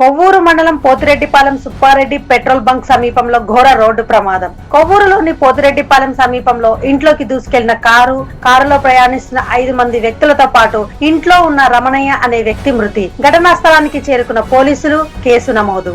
కొవ్వూరు మండలం Pothireddipalem Subbareddy petrol bunk సమీపంలో ఘోర రోడ్డు ప్రమాదం. కొవ్వూరులోని పోతిరెడ్డిపాలెం సమీపంలో ఇంట్లోకి దూసుకెళ్ళిన కారు కారులో ప్రయాణిస్తున్న ఐదు మంది వ్యక్తులతో పాటు ఇంట్లో ఉన్న రమణయ్య అనే వ్యక్తి మృతి. ఘటనా స్థలానికి చేరుకున్న పోలీసులు కేసు నమోదు.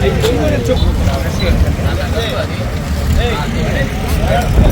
哎，这个就，哎，哎，哎，哎，哎，哎，哎，哎，哎，哎，